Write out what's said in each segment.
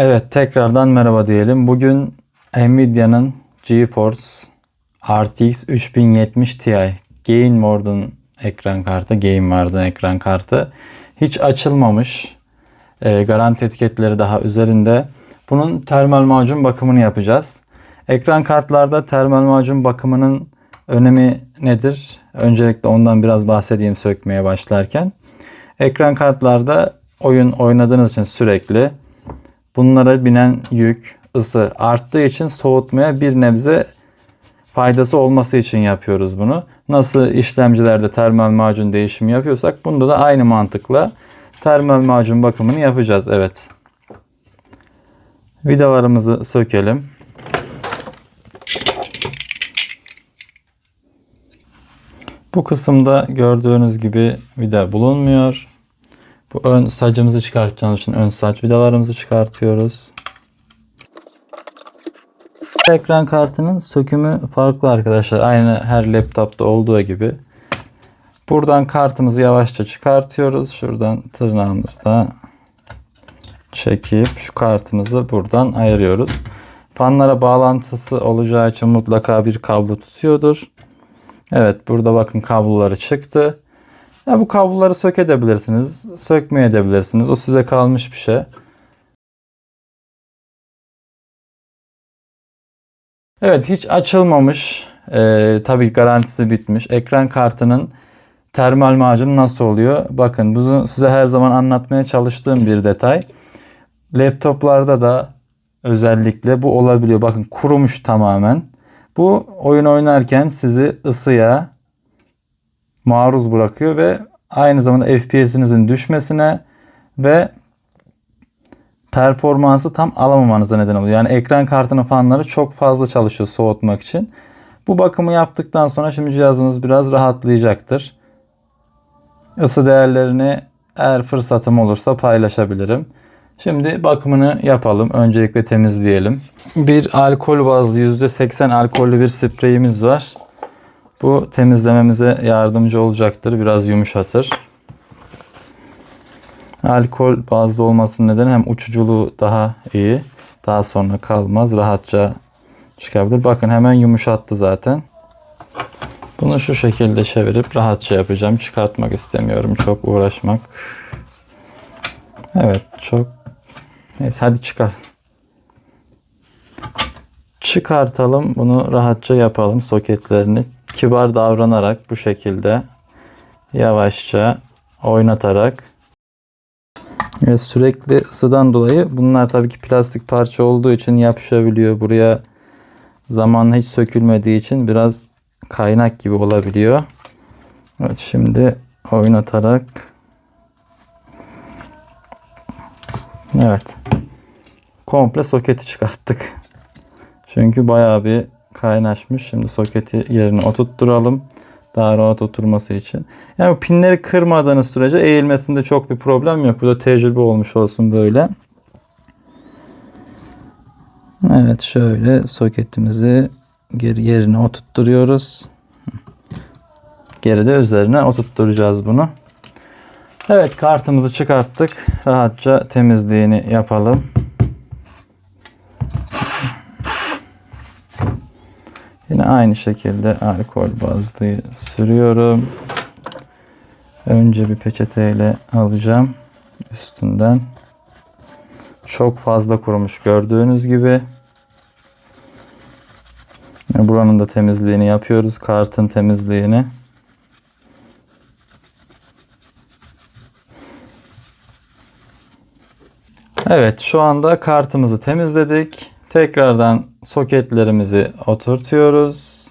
Evet tekrardan merhaba diyelim. Bugün Nvidia'nın GeForce RTX 3070 Ti Game Mode'un ekran kartı, Game Mode'un ekran kartı hiç açılmamış. Ee, garanti etiketleri daha üzerinde. Bunun termal macun bakımını yapacağız. Ekran kartlarda termal macun bakımının önemi nedir? Öncelikle ondan biraz bahsedeyim sökmeye başlarken. Ekran kartlarda oyun oynadığınız için sürekli bunlara binen yük, ısı arttığı için soğutmaya bir nebze faydası olması için yapıyoruz bunu. Nasıl işlemcilerde termal macun değişimi yapıyorsak bunda da aynı mantıkla termal macun bakımını yapacağız. Evet. Vidalarımızı sökelim. Bu kısımda gördüğünüz gibi vida bulunmuyor. Bu ön sacımızı çıkartacağımız için ön saç vidalarımızı çıkartıyoruz. Ekran kartının sökümü farklı arkadaşlar. Aynı her laptopta olduğu gibi. Buradan kartımızı yavaşça çıkartıyoruz. Şuradan tırnağımızla çekip şu kartımızı buradan ayırıyoruz. Fanlara bağlantısı olacağı için mutlaka bir kablo tutuyordur. Evet burada bakın kabloları çıktı. Ya bu kabloları sökebilirsiniz, sökmeyebilirsiniz. O size kalmış bir şey. Evet hiç açılmamış. Ee, tabii garantisi bitmiş. Ekran kartının termal macunu nasıl oluyor? Bakın bunu size her zaman anlatmaya çalıştığım bir detay. Laptoplarda da özellikle bu olabiliyor. Bakın kurumuş tamamen. Bu oyun oynarken sizi ısıya maruz bırakıyor ve aynı zamanda FPS'inizin düşmesine ve performansı tam alamamanıza neden oluyor. Yani ekran kartının fanları çok fazla çalışıyor soğutmak için. Bu bakımı yaptıktan sonra şimdi cihazımız biraz rahatlayacaktır. Isı değerlerini eğer fırsatım olursa paylaşabilirim. Şimdi bakımını yapalım. Öncelikle temizleyelim. Bir alkol bazlı %80 alkollü bir spreyimiz var. Bu temizlememize yardımcı olacaktır. Biraz yumuşatır. Alkol bazlı olmasının nedeni hem uçuculuğu daha iyi. Daha sonra kalmaz. Rahatça çıkabilir. Bakın hemen yumuşattı zaten. Bunu şu şekilde çevirip rahatça yapacağım. Çıkartmak istemiyorum. Çok uğraşmak. Evet çok. Neyse hadi çıkar. Çıkartalım. Bunu rahatça yapalım soketlerini. Kibar davranarak bu şekilde yavaşça oynatarak ve sürekli ısıdan dolayı bunlar tabii ki plastik parça olduğu için yapışabiliyor. Buraya zamanla hiç sökülmediği için biraz kaynak gibi olabiliyor. Evet şimdi oynatarak Evet. Komple soketi çıkarttık. Çünkü bayağı bir kaynaşmış. Şimdi soketi yerine oturtturalım. Daha rahat oturması için. Yani pinleri kırmadığınız sürece eğilmesinde çok bir problem yok. Bu da tecrübe olmuş olsun böyle. Evet şöyle soketimizi geri yerine oturtturuyoruz. Geri de üzerine oturtturacağız bunu. Evet kartımızı çıkarttık. Rahatça temizliğini yapalım. Yine aynı şekilde alkol bazlıyı sürüyorum. Önce bir peçeteyle alacağım üstünden. Çok fazla kurumuş gördüğünüz gibi. Buranın da temizliğini yapıyoruz. Kartın temizliğini. Evet şu anda kartımızı temizledik. Tekrardan soketlerimizi oturtuyoruz.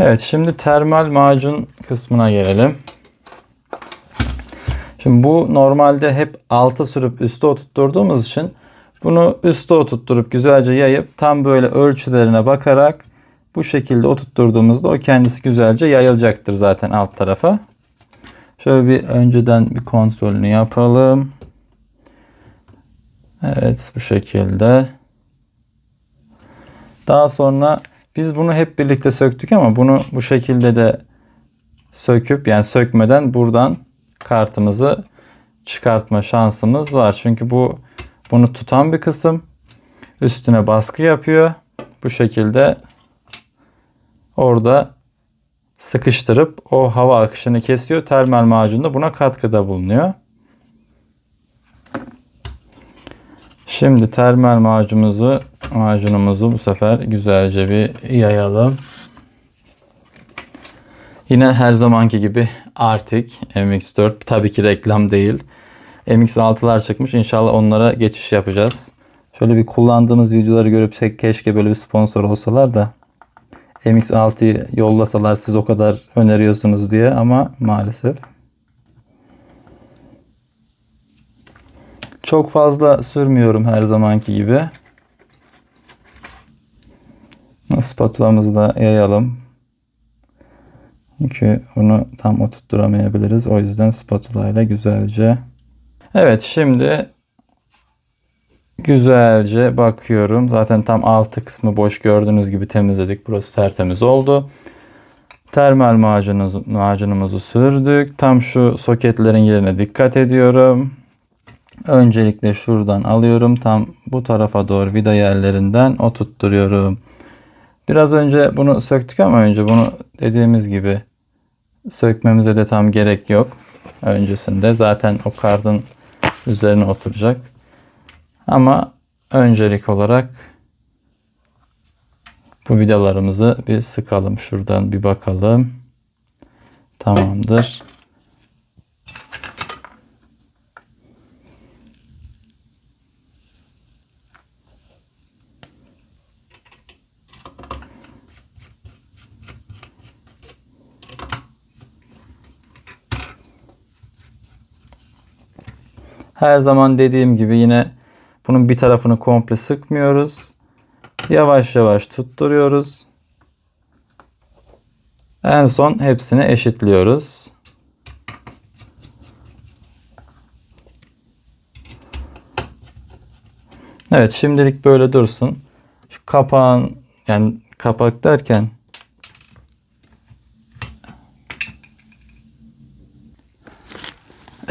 Evet şimdi termal macun kısmına gelelim. Şimdi bu normalde hep alta sürüp üste oturtturduğumuz için bunu üste oturtturup güzelce yayıp tam böyle ölçülerine bakarak bu şekilde oturtturduğumuzda o kendisi güzelce yayılacaktır zaten alt tarafa. Şöyle bir önceden bir kontrolünü yapalım. Evet bu şekilde. Daha sonra Biz bunu hep birlikte söktük ama bunu bu şekilde de söküp yani sökmeden buradan kartımızı çıkartma şansımız var. Çünkü bu bunu tutan bir kısım üstüne baskı yapıyor. Bu şekilde orada sıkıştırıp o hava akışını kesiyor. Termal macun da buna katkıda bulunuyor. Şimdi termal macunumuzu macunumuzu bu sefer güzelce bir yayalım. Yine her zamanki gibi Arctic MX4 tabii ki reklam değil. MX6'lar çıkmış. İnşallah onlara geçiş yapacağız. Şöyle bir kullandığımız videoları görüp keşke böyle bir sponsor olsalar da MX6'yı yollasalar siz o kadar öneriyorsunuz diye ama maalesef. Çok fazla sürmüyorum her zamanki gibi. Spatulamızı da yayalım. Çünkü onu tam oturtturamayabiliriz. O yüzden spatula ile güzelce. Evet şimdi güzelce bakıyorum. Zaten tam altı kısmı boş gördüğünüz gibi temizledik. Burası tertemiz oldu. Termal macunumuzu, macunumuzu sürdük. Tam şu soketlerin yerine dikkat ediyorum. Öncelikle şuradan alıyorum. Tam bu tarafa doğru vida yerlerinden oturtturuyorum. Biraz önce bunu söktük ama önce bunu dediğimiz gibi sökmemize de tam gerek yok. Öncesinde zaten o kardın üzerine oturacak. Ama öncelik olarak bu vidalarımızı bir sıkalım. Şuradan bir bakalım. Tamamdır. Her zaman dediğim gibi yine bunun bir tarafını komple sıkmıyoruz. Yavaş yavaş tutturuyoruz. En son hepsini eşitliyoruz. Evet şimdilik böyle dursun. Şu kapağın yani kapak derken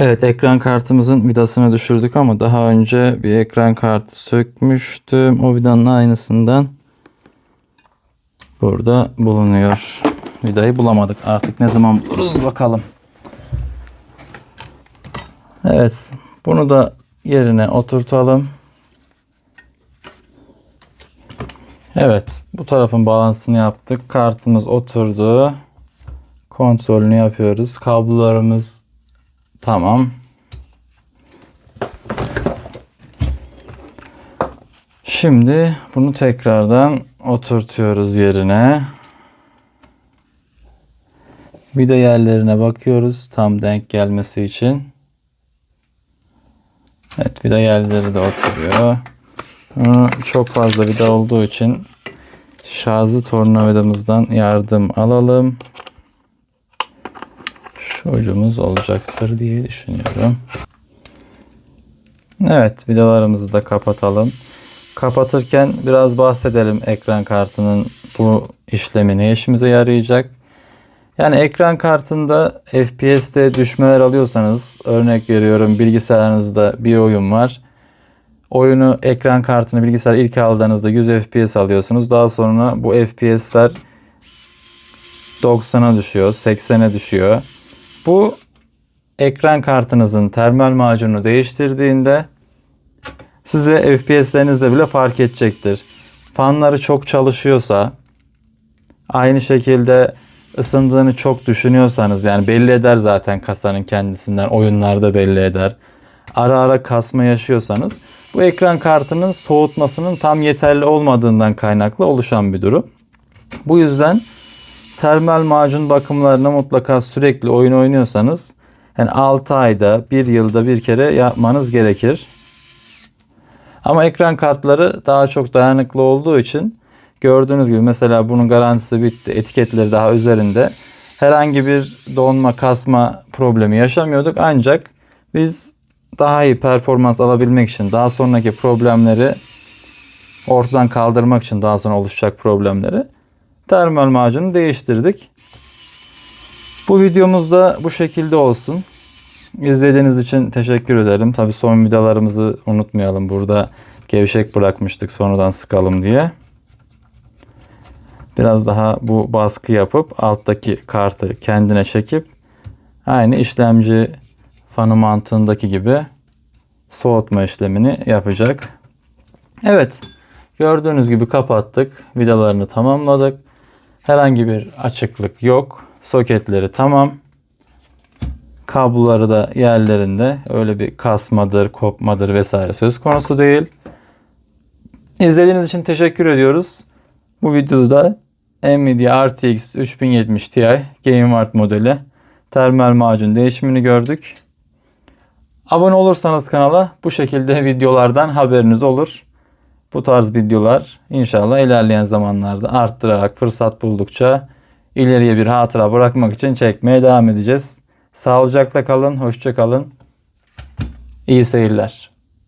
Evet ekran kartımızın vidasını düşürdük ama daha önce bir ekran kartı sökmüştüm. O vidanın aynısından burada bulunuyor. Vidayı bulamadık. Artık ne zaman buluruz bakalım. Evet. Bunu da yerine oturtalım. Evet. Bu tarafın bağlantısını yaptık. Kartımız oturdu. Kontrolünü yapıyoruz. Kablolarımız Tamam. Şimdi bunu tekrardan oturtuyoruz yerine. Vida yerlerine bakıyoruz tam denk gelmesi için. Evet vida yerleri de oturuyor. Çok fazla vida olduğu için şarjlı tornavidamızdan yardım alalım şu ucumuz olacaktır diye düşünüyorum. Evet vidalarımızı da kapatalım. Kapatırken biraz bahsedelim ekran kartının bu işlemi ne işimize yarayacak. Yani ekran kartında FPS'te düşmeler alıyorsanız örnek veriyorum bilgisayarınızda bir oyun var. Oyunu ekran kartını bilgisayar ilk aldığınızda 100 FPS alıyorsunuz. Daha sonra bu FPS'ler 90'a düşüyor, 80'e düşüyor. Bu ekran kartınızın termal macunu değiştirdiğinde size FPS'lerinizde bile fark edecektir. Fanları çok çalışıyorsa aynı şekilde ısındığını çok düşünüyorsanız yani belli eder zaten kasanın kendisinden oyunlarda belli eder. Ara ara kasma yaşıyorsanız bu ekran kartının soğutmasının tam yeterli olmadığından kaynaklı oluşan bir durum. Bu yüzden termal macun bakımlarına mutlaka sürekli oyun oynuyorsanız yani 6 ayda 1 yılda bir kere yapmanız gerekir. Ama ekran kartları daha çok dayanıklı olduğu için gördüğünüz gibi mesela bunun garantisi bitti. Etiketleri daha üzerinde. Herhangi bir donma, kasma problemi yaşamıyorduk. Ancak biz daha iyi performans alabilmek için daha sonraki problemleri ortadan kaldırmak için daha sonra oluşacak problemleri termal macunu değiştirdik. Bu videomuz da bu şekilde olsun. İzlediğiniz için teşekkür ederim. Tabi son vidalarımızı unutmayalım. Burada gevşek bırakmıştık sonradan sıkalım diye. Biraz daha bu baskı yapıp alttaki kartı kendine çekip aynı işlemci fanı mantığındaki gibi soğutma işlemini yapacak. Evet. Gördüğünüz gibi kapattık. Vidalarını tamamladık. Herhangi bir açıklık yok. Soketleri tamam. Kabloları da yerlerinde. Öyle bir kasmadır, kopmadır vesaire söz konusu değil. İzlediğiniz için teşekkür ediyoruz. Bu videoda Nvidia RTX 3070 Ti Gameward modeli termal macun değişimini gördük. Abone olursanız kanala bu şekilde videolardan haberiniz olur. Bu tarz videolar inşallah ilerleyen zamanlarda arttırarak fırsat buldukça ileriye bir hatıra bırakmak için çekmeye devam edeceğiz. Sağlıcakla kalın, hoşça kalın. İyi seyirler.